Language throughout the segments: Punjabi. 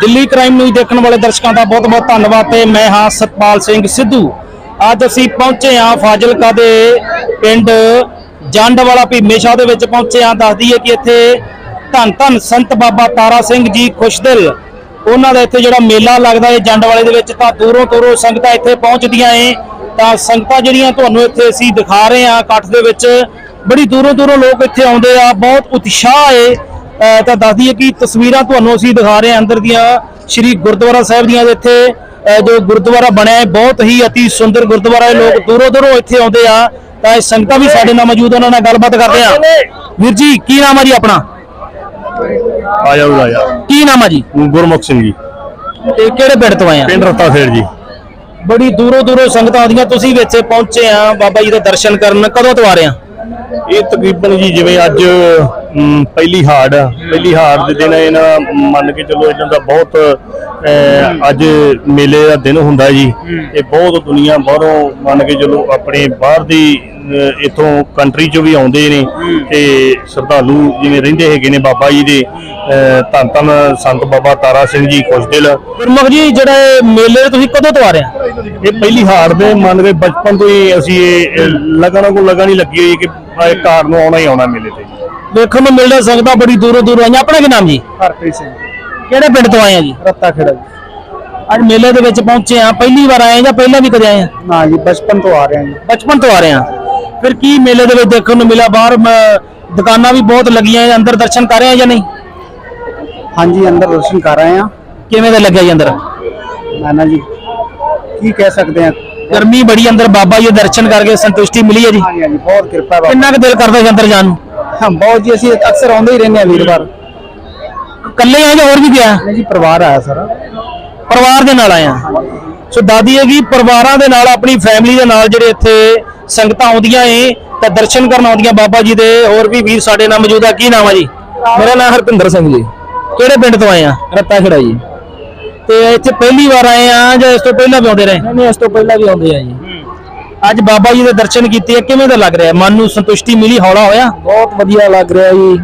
ਦਿੱਲੀ ਕ੍ਰਾਈਮ ਨਿਊਜ਼ ਦੇਖਣ ਵਾਲੇ ਦਰਸ਼ਕਾਂ ਦਾ ਬਹੁਤ-ਬਹੁਤ ਧੰਨਵਾਦ ਤੇ ਮੈਂ ਹਾਂ ਸਤਪਾਲ ਸਿੰਘ ਸਿੱਧੂ। ਅੱਜ ਅਸੀਂ ਪਹੁੰਚੇ ਹਾਂ ਫਾਜ਼ਿਲਕਾ ਦੇ ਪਿੰਡ ਜੰਡਵਾਲਾ ਭੀਮੇ ਦੇ ਵਿੱਚ ਪਹੁੰਚੇ ਹਾਂ। ਦੱਸਦੀ ਹੈ ਕਿ ਇੱਥੇ ਧੰਨ ਧੰਨ ਸੰਤ ਬਾਬਾ ਤਾਰਾ ਸਿੰਘ ਜੀ ਖੁਸ਼ਦਿਲ। ਉਹਨਾਂ ਦਾ ਇੱਥੇ ਜਿਹੜਾ ਮੇਲਾ ਲੱਗਦਾ ਹੈ ਜੰਡਵਾਲੇ ਦੇ ਵਿੱਚ ਤਾਂ ਦੂਰੋਂ ਦੂਰੋਂ ਸੰਗਤਾਂ ਇੱਥੇ ਪਹੁੰਚਦੀਆਂ ਏ ਤਾਂ ਸੰਗਤਾਂ ਜਿਹੜੀਆਂ ਤੁਹਾਨੂੰ ਇੱਥੇ ਅਸੀਂ ਦਿਖਾ ਰਹੇ ਹਾਂ, ਇਕੱਠ ਦੇ ਵਿੱਚ ਬੜੀ ਦੂਰੋਂ ਦੂਰੋਂ ਲੋਕ ਇੱਥੇ ਆਉਂਦੇ ਆ ਬਹੁਤ ਉਤਸ਼ਾਹ ਅਹ ਤਾਂ ਦੱਸ ਦਈਏ ਕਿ ਤਸਵੀਰਾਂ ਤੁਹਾਨੂੰ ਅਸੀਂ ਦਿਖਾ ਰਹੇ ਹਾਂ ਅੰਦਰ ਦੀਆਂ ਸ੍ਰੀ ਗੁਰਦੁਆਰਾ ਸਾਹਿਬ ਦੀਆਂ ਇੱਥੇ ਜੋ ਗੁਰਦੁਆਰਾ ਬਣਿਆ ਹੈ ਬਹੁਤ ਹੀ ਅਤੀ ਸੁੰਦਰ ਗੁਰਦੁਆਰਾ ਹੈ। ਲੋਕ ਦੂਰੋਂ ਦੂਰੋਂ ਇੱਥੇ ਆਉਂਦੇ ਆ। ਤਾਂ ਇਹ ਸੰਗਤਾਂ ਵੀ ਸਾਡੇ ਨਾਲ ਮੌਜੂਦ ਉਹਨਾਂ ਨਾਲ ਗੱਲਬਾਤ ਕਰਦੇ ਆ। ਵੀਰ ਜੀ ਕੀ ਨਾਮ ਆ ਜੀ ਆਪਣਾ? ਆ ਜਾਓ ਆ ਕੀ ਨਾਮ ਆ ਜੀ? ਗੁਰਮੁਖ ਸਿੰਘ ਜੀ। ਤੇ ਕਿਹੜੇ ਪਿੰਡ ਤੋਂ ਆਏ ਆ? ਪਿੰਡ ਰਤਾ ਖੇੜ ਜੀ। ਬੜੀ ਦੂਰੋਂ ਦੂਰੋਂ ਸੰਗਤਾਂ ਆਉਂਦੀਆਂ ਤੁਸੀਂ ਵੀ ਇੱਥੇ ਪਹੁੰਚੇ ਆ। ਬਾਬਾ ਜੀ ਦੇ ਦਰਸ਼ਨ ਕਰਨ ਕਦੋਂ ਤੋਂ ਆ ਰਹੇ ਆ? ਇਹ ਤਕਰੀਬਨ ਜੀ ਜਿਵੇਂ ਅੱਜ ਪਹਿਲੀ ਹਾੜ ਆ। ਪਹਿਲੀ ਹਾੜ ਦੇ ਦਿਨ ਇਹਨਾਂ ਮੰਨ ਕੇ ਚੱਲੋ ਇਹਨਾਂ ਦਾ ਬਹੁਤ ਅੱਜ ਮੇਲੇ ਦਾ ਦਿਨ ਹੁੰਦਾ ਜੀ। ਇਹ ਬਹੁਤ ਦੁਨੀਆ ਬਾਹਰੋਂ ਮੰਨ ਕੇ ਚੱਲੋ ਆਪਣੇ ਬਾਹਰ ਦੀ ਇੱਥੋਂ ਕੰਟਰੀ ਚੋਂ ਵੀ ਆਉਂਦੇ ਨੇ ਤੇ ਸ਼ਰਧਾਲੂ ਜਿਵੇਂ ਰਹਿੰਦੇ ਹੈਗੇ ਨੇ ਬਾਬਾ ਜੀ ਦੇ ਧੰਨ ਧੰਨ ਸੰਤ ਬਾਬਾ ਤਾਰਾ ਸਿੰਘ ਜੀ ਖੁਸ਼ਦਿਲ। ਗੁਰਮੁਖ ਜੀ ਜਿਹੜਾ ਇਹ ਮੇਲੇ ਤੁਸੀਂ ਕਦੋਂ ਤੋਂ ਆ ਰਹੇ ਆ? ਇਹ ਪਹਿਲੀ ਹਾਰ ਦੇ ਮੰਨ ਕੇ ਬਚਪਨ ਤੋਂ ਹੀ ਅਸੀਂ ਇਹ ਲਗਨ ਕੋ ਲਗਨ ਹੀ ਲੱਗੀ ਹੋਈ ਕਿ ਘਰ ਨੂੰ ਆਉਣਾ ਹੀ ਆਉਣਾ ਮੇਲੇ ਤੇ। ਵੇਖਣ ਨੂੰ ਮਿਲਦਾ ਸੰਗਤਾਂ ਬੜੀ ਦੂਰੋਂ ਦੂਰੋਂ ਆਈਆਂ। ਆਪਣਾ ਕੀ ਨਾਮ ਜੀ? ਹਰਪ੍ਰੀਤ ਸਿੰਘ ਕਿਹੜੇ ਪਿੰਡ ਤੋਂ ਆਏ ਆ ਜੀ? ਰੱਤਾ ਖੇੜਾ ਜੀ। ਅੱਜ ਮੇਲੇ ਦੇ ਵਿੱਚ ਪਹੁੰਚੇ ਆ। ਪਹਿਲੀ ਵਾਰ ਆਏ ਆ ਜਾਂ ਪਹਿਲਾਂ ਵੀ ਕਦੇ ਆਏ ਆ? ਨਾ ਜੀ ਬਚਪਨ ਤੋਂ ਆ ਰਹੇ ਹਾਂ ਜੀ। ਬਚਪਨ ਤੋਂ ਆ ਰਹੇ ਆ। ਫਿਰ ਕੀ ਮੇਲੇ ਦੇ ਵਿੱਚ ਦੇਖਣ ਨੂੰ ਮਿਲਿਆ? ਬਾਹਰ ਮ, ਦੁਕਾਨਾਂ ਵੀ ਬਹੁਤ ਲੱਗੀਆਂ ਆ, ਅੰਦਰ ਦਰਸ਼ਨ ਕਰ ਰਹੇ ਆ ਜਾਂ ਨਹੀਂ? ਹਾਂਜੀ ਅੰਦਰ ਦਰਸ਼ਨ ਕਰ ਰਹੇ ਹਾਂ ਕਿਵੇਂ ਦਾ ਲੱਗਿਆ ਜੀ ਅੰਦਰ? ਨਾਨਾ ਜੀ ਕੀ ਕਹਿ ਸਕਦੇ ਹਾਂ ਗਰਮੀ ਬੜੀ ਅੰਦਰ। ਬਾਬਾ ਜੀ ਦੇ ਦਰਸ਼ਨ ਕਰਕੇ ਸੰਤੁਸ਼ਟੀ ਮਿਲੀ ਹੈ ਜੀ। ਹਾਂਜੀ ਹਾਂਜੀ ਬਹੁਤ ਕਿਰਪਾ ਹੈ ਕਿੰਨਾ ਕੁ ਦਿਲ ਕਰਦਾ ਸੀ ਅੰਦਰ ਜਾਣ ਨੂੰ? ਹਾਂ ਬਹੁਤ ਜੀ ਅਸੀਂ ਅਕਸਰ ਆਉਂਦੇ ਹੀ ਰਹਿੰਦੇ ਹਾਂ ਵੀਰਵਾਰ। ਇਕੱਲੇ ਆਏ ਜਾਂ ਹੋਰ ਵੀ ਗਿਆ? ਨਹੀਂ ਜੀ ਪਰਿਵਾਰ ਆਇਆ ਸਾਰਾ। ਪਰਿਵਾਰ ਦੇ ਨਾਲ ਆਏ ਆ ਸੋ ਦਾਦੀ ਹੈਗੀ ਪਰਿਵਾਰਾਂ ਦੇ ਨਾਲ ਆਪਣੀ ਫੈਮਿਲੀ ਦੇ ਨਾਲ ਜਿਹੜੇ ਇੱਥੇ ਸੰਗਤਾਂ ਆਉਂਦੀਆਂ ਏ ਤਾਂ ਦਰਸ਼ਨ ਕਰਨ ਆਉਂਦੀਆਂ ਬਾਬਾ ਜੀ ਦੇ ਹੋਰ ਵੀ ਵੀਰ ਸਾਡੇ ਨਾਲ ਮੌਜੂਦ ਆ। ਕੀ ਨਾਮ ਆ ਜੀ? ਮੇਰਾ ਨਾਮ ਹਰਪਿੰਦਰ ਸਿੰਘ ਜੀ। ਕਿਹੜੇ ਪਿੰਡ ਤੋਂ ਆਏ ਆ? ਰੱਤਾ ਖੇੜਾ ਜੀ। ਤੇ ਇੱਥੇ ਪਹਿਲੀ ਵਾਰ ਆਏ ਆ ਜਾਂ ਇਸ ਤੋਂ ਪਹਿਲਾਂ ਵੀ ਆਉਂਦੇ ਰਹੇ? ਨਹੀਂ ਇਸ ਤੋਂ ਪਹਿਲਾਂ ਵੀ ਆਉਂਦੇ ਆ ਜੀ। ਅੱਜ ਬਾਬਾ ਜੀ ਦੇ ਦਰਸ਼ਨ ਕੀਤੇ ਕਿਵੇਂ ਦਾ ਲੱਗ ਰਿਹਾ? ਮਨ ਨੂੰ ਸੰਤੁਸ਼ਟੀ ਮਿਲੀ ਹੌਲਾ ਹੋਇਆ? ਬਹੁਤ ਵਧੀਆ ਲੱਗ ਰਿਹਾ ਜੀ।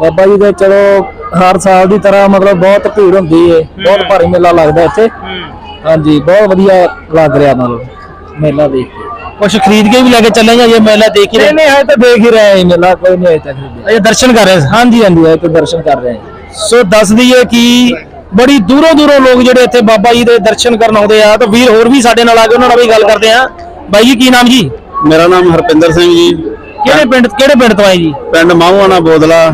ਬਾਬਾ ਜੀ ਦੇ ਚਲੋ ਹਰ ਸਾਲ ਦੀ ਤਰ੍ਹਾਂ ਮਤਲਬ ਬਹੁਤ ਭੀੜ ਹੁੰਦੀ ਹੈ। ਬਹੁਤ ਭਾਰੀ ਮੇਲਾ ਲੱਗਦਾ ਇੱਥੇ। ਹਾਂਜੀ ਬਹੁਤ ਵਧੀਆ ਲੱਗ ਰਿਹਾ ਮਤਲਬ ਮੇਲਾ ਦੇਖ ਕੇ। ਕੁਝ ਖਰੀਦ ਕੇ ਵੀ ਲੈ ਕੇ ਚੱਲੇ ਜਾਂ ਇਹ ਮੇਲਾ ਦੇਖ ਹੀ ਰਹੇ? ਨਹੀਂ ਹੈ ਤਾਂ ਦੇਖ ਹੀ ਰਹੇ ਹਾਂ ਮੇਲਾ ਕੋਈ ਨਹੀਂ ਅਜੇ ਤੱਕ ਖਰੀਦਿਆ ਅਜੇ ਦਰਸ਼ਨ ਕਰ ਰਹੇ ਸੀ? ਹਾਂਜੀ ਹਾਂਜੀ ਇਹ ਤਾਂ ਦਰਸ਼ਨ ਕਰ ਰਹੇ ਹਾਂ ਸੋ ਦੱਸ ਦਈਏ ਕਿ ਬੜੀ ਦੂਰੋਂ ਦੂਰੋਂ ਲੋਕ ਜਿਹੜੇ ਇੱਥੇ ਬਾਬਾ ਜੀ ਦੇ ਦਰਸ਼ਨ ਕਰਨ ਆਉਂਦੇ ਆ ਤਾਂ ਵੀਰ ਹੋਰ ਵੀ ਸਾਡੇ ਨਾਲ ਆ ਕੇ ਉਹਨਾਂ ਨਾਲ ਵੀ ਗੱਲ ਕਰਦੇ ਆ। ਬਾਈ ਜੀ ਕੀ ਨਾਮ ਜੀ? ਮੇਰਾ ਨਾਮ ਹਰਪਿੰਦਰ ਸਿੰਘ ਜੀ। ਕਿਹੜੇ ਪਿੰਡ ਕਿਹੜੇ ਪਿੰਡ ਤੋਂ ਆਏ ਜੀ? ਪਿੰਡ ਮਾਹੂਆਣਾ ਬੋਦਲਾ।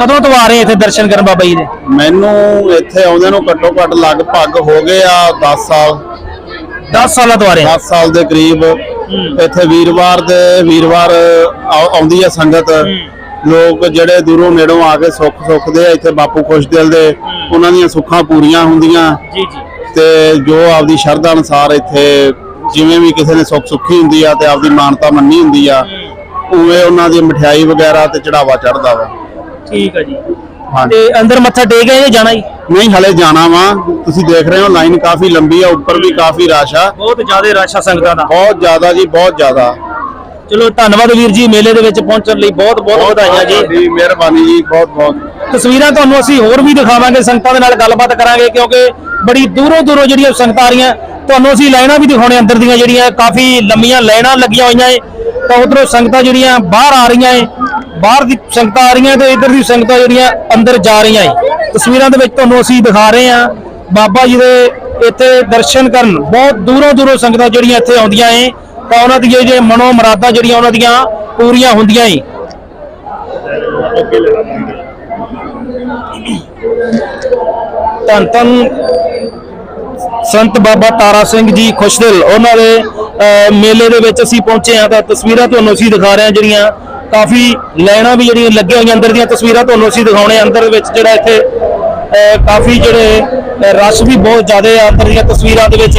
ਕਦੋਂ ਤੋਂ ਆ ਰਹੇ ਇੱਥੇ ਦਰਸ਼ਨ ਕਰਨ ਬਾਬਾ ਜੀ ਦੇ? ਮੈਨੂੰ ਇੱਥੇ ਆਉਂਦੇ ਨੂੰ ਘੱਟੋ ਘੱਟ ਲਗਭਗ ਹੋ ਗਏ ਆ 10 ਸਾਲ। 10 ਸਾਲਾਂ ਤੋਂ ਆ ਰਹੇ ਆ। 10 ਸਾਲ ਦੇ ਕਰੀਬ। ਇੱਥੇ ਵੀਰਵਾਰ ਦੇ ਵੀਰਵਾਰ ਆਉ- ਆਉਂਦੀ ਆ ਸੰਗਤ। ਲੋਕ ਜਿਹੜੇ ਦੂਰੋਂ ਨੇੜੋਂ ਆ ਕੇ ਸੁੱਖ ਸੁੱਖਦੇ ਆ ਇੱਥੇ ਬਾਪੂ ਖੁਸ਼ਦਿਲ ਦੇ। ਉਹਨਾਂ ਦੀਆਂ ਸੁੱਖਾਂ ਪੂਰੀਆਂ ਹੁੰਦੀਆਂ। ਜੀ ਜੀ। ਤੇ ਜੋ ਆਪਦੀ ਸ਼ਰਧਾ ਅਨੁਸਾਰ ਇੱਥੇ ਜਿਵੇਂ ਵੀ ਕਿਸੇ ਨੇ ਸੁੱਖ ਸੁੱਖੀ ਹੁੰਦੀ ਆ ਤੇ ਆਪਦੀ ਮਾਨਤਾ ਮੰਨੀ ਹੁੰਦੀ ਆ ਉਵੇਂ ਉਹਨਾਂ ਦੀ ਮਠਿਆਈ ਵਗੈਰਾ ਤੇ ਚੜਾਵਾ ਚੜਦਾ ਵਾ। ਠੀਕ ਹੈ ਜੀ। ਹਾਂਜੀ। ਤੇ ਅੰਦਰ ਮੱਥਾ ਟੇਕ ਆਏ ਜਾਂ ਜਾਣਾ ਜੀ? ਨਹੀਂ ਹਲੇ ਜਾਣਾ ਵਾ। ਤੁਸੀਂ ਦੇਖ ਰਹੇ ਹੋ ਲਾਈਨ ਕਾਫੀ ਲੰਬੀ ਆ ਉੱਪਰ ਵੀ ਕਾਫੀ ਰਸ਼ ਆ। ਬਹੁਤ ਜ਼ਿਆਦਾ ਰਸ਼ ਆ ਸੰਗਤਾਂ ਦਾ। ਬਹੁਤ ਜ਼ਿਆਦਾ ਜੀ ਬਹੁਤ ਜ਼ਿਆਦਾ। ਚਲੋ ਧੰਨਵਾਦ ਵੀਰ ਜੀ ਮੇਲੇ ਦੇ ਵਿੱਚ ਪਹੁੰਚਣ ਲਈ ਬਹੁਤ ਬਹੁਤ ਵਧਾਈਆਂ ਜੀ। ਜੀ ਮਿਹਰਬਾਨੀ ਜੀ ਬਹੁਤ ਬਹੁਤ। ਤਸਵੀਰਾਂ ਤੁਹਾਨੂੰ ਅਸੀਂ ਹੋਰ ਵੀ ਦਿਖਾਵਾਂਗੇ ਸੰਗਤਾਂ ਦੇ ਨਾਲ ਗੱਲਬਾਤ ਕਰਾਂਗੇ ਕਿਉਂਕਿ ਬੜੀ ਦੂਰੋਂ ਦੂਰੋਂ ਜਿਹੜੀਆਂ ਸੰਗਤਾਂ ਆ ਰਹੀਆਂ ਤੁਹਾਨੂੰ ਅਸੀਂ ਲਾਈਨਾਂ ਵੀ ਦਿਖਾਉਣੇ ਅੰਦਰ ਦੀਆਂ ਜਿਹੜੀਆਂ ਕਾਫੀ ਲੰਮੀਆਂ ਲਾਈਨਾਂ ਲੱਗੀਆਂ ਹੋਈਆਂ ਏ। ਤਾਂ ਉਧਰੋਂ ਸੰਗਤਾਂ ਜਿਹੜੀਆਂ ਬਾਹਰ ਆ ਰਹੀਆਂ ਏ ਬਾਹਰ ਦੀ ਸੰਗਤਾਂ ਆ ਰਹੀਆਂ ਤੇ ਇੱਧਰ ਦੀ ਸੰਗਤਾਂ ਜਿਹੜੀਆਂ ਅੰਦਰ ਜਾ ਰਹੀਆਂ ਏ। ਤਸਵੀਰਾਂ ਦੇ ਵਿੱਚ ਤੁਹਾਨੂੰ ਅਸੀਂ ਦਿਖਾ ਰਹੇ ਹਾਂ ਬਾਬਾ ਜੀ ਦੇ ਇੱਥੇ ਦਰਸ਼ਨ ਕਰਨ ਬਹੁਤ ਦੂਰੋਂ ਦੂਰੋਂ ਸੰਗਤਾਂ ਜਿਹੜੀਆਂ ਇੱਥੇ ਆਉਂਦੀਆਂ ਏ। ਤਾਂ ਉਹਨਾਂ ਦੀਆਂ ਜੇ ਮਨੋ ਮਰਾਦਾਂ ਜਿਹੜੀਆਂ ਉਹਨਾਂ ਦੀਆਂ ਪੂਰੀਆਂ ਹੁੰਦੀਆਂ ਹੀ ਧੰਨ ਧੰਨ ਸੰਤ ਬਾਬਾ ਤਾਰਾ ਸਿੰਘ ਜੀ ਖੁਸ਼ਦਿਲ। ਉਹਨਾਂ ਦੇ ਮੇਲੇ ਦੇ ਵਿੱਚ ਅਸੀਂ ਪਹੁੰਚੇ ਹਾਂ ਤਾਂ ਤਸਵੀਰਾਂ ਤੁਹਾਨੂੰ ਅਸੀਂ ਦਿਖਾ ਰਹੇ ਹਾਂ ਜਿਹੜੀਆਂ ਕਾਫੀ ਲਾਈਨਾਂ ਵੀ ਜਿਹੜੀਆਂ ਲੱਗੀਆਂ ਹੋਈਆਂ ਅੰਦਰ ਦੀਆਂ ਤਸਵੀਰਾਂ ਤੁਹਾਨੂੰ ਅਸੀਂ ਦਿਖਾਉਣੇ ਅੰਦਰ ਦੇ ਵਿੱਚ ਜਿਹੜਾ ਇੱਥੇ ਕਾਫੀ ਜਿਹੜੇ ਰਸ਼ ਵੀ ਬਹੁਤ ਜ਼ਿਆਦਾ ਆ ਅੰਦਰ ਦੀਆਂ ਤਸਵੀਰਾਂ ਦੇ ਵਿੱਚ।